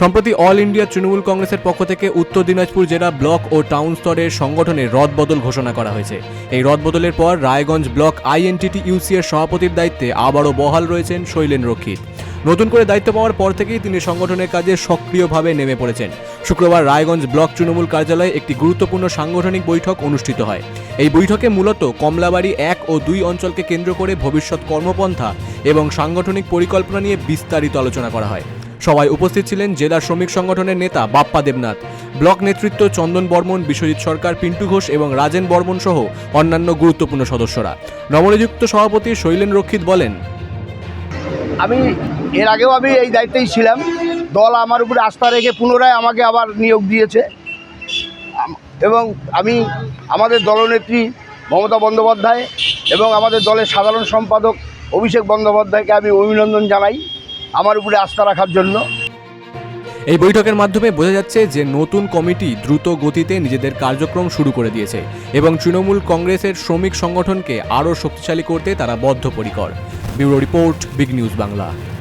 সম্প্রতি all India Trinamool কংগ্রেসের পক্ষ থেকে উত্তর দিনাজপুর জেলা ব্লক ও টাউন স্তরের সংগঠনের রদবদল ঘোষণা করা হয়েছে। এই রদবদলের পর রায়গঞ্জ ব্লক আইএনটিটি ইউসি এর সভাপতির দায়িত্বে আবারও বহাল রয়েছেন শৈলেন রক্ষিত। নতুন করে দায়িত্ব পাওয়ার পর থেকেই তিনি সংগঠনের কাজে সক্রিয়ভাবে নেমে পড়েছেন। শুক্রবার রায়গঞ্জ ব্লক তৃণমূল কার্যালয়ে একটি গুরুত্বপূর্ণ সাংগঠনিক বৈঠক অনুষ্ঠিত হয়। এই বৈঠকে মূলত কমলাবাড়ি এক ও দুই অঞ্চলকে কেন্দ্র করে ভবিষ্যৎ কর্মপন্থা এবং সাংগঠনিক পরিকল্পনা নিয়ে বিস্তারিত আলোচনা করা হয়। সবাই উপস্থিত ছিলেন জেলা শ্রমিক সংগঠনের নেতা বাপ্পা দেবনাথ, ব্লক নেতৃত্ব চন্দন বর্মন, বিশ্বজিৎ সরকার, পিন্টু ঘোষ এবং রাজেন বর্মন সহ অন্যান্য গুরুত্বপূর্ণ সদস্যরা। নবনিযুক্ত সভাপতি শৈলেন রক্ষিত বলেন, আমি এর আগেও আমি এই দায়িত্বেই ছিলাম। দল আমার উপরে আস্থা রেখে পুনরায় আমাকে আবার নিয়োগ দিয়েছে। এবং আমি আমাদের দলনেত্রী মমতা বন্দ্যোপাধ্যায় এবং আমাদের দলের সাধারণ সম্পাদক অভিষেক বন্দ্যোপাধ্যায়কে আমি অভিনন্দন জানাই। আমার উপরে আস্থা রাখার জন্য। এই বৈঠকের মাধ্যমে বোঝা যাচ্ছে যে নতুন কমিটি দ্রুত গতিতে নিজেদের কার্যক্রম শুরু করে দিয়েছে এবং তৃণমূল কংগ্রেসের শ্রমিক সংগঠনকে আরও শক্তিশালী করতে তারা বদ্ধপরিকর। Bureau report, big news Bangla.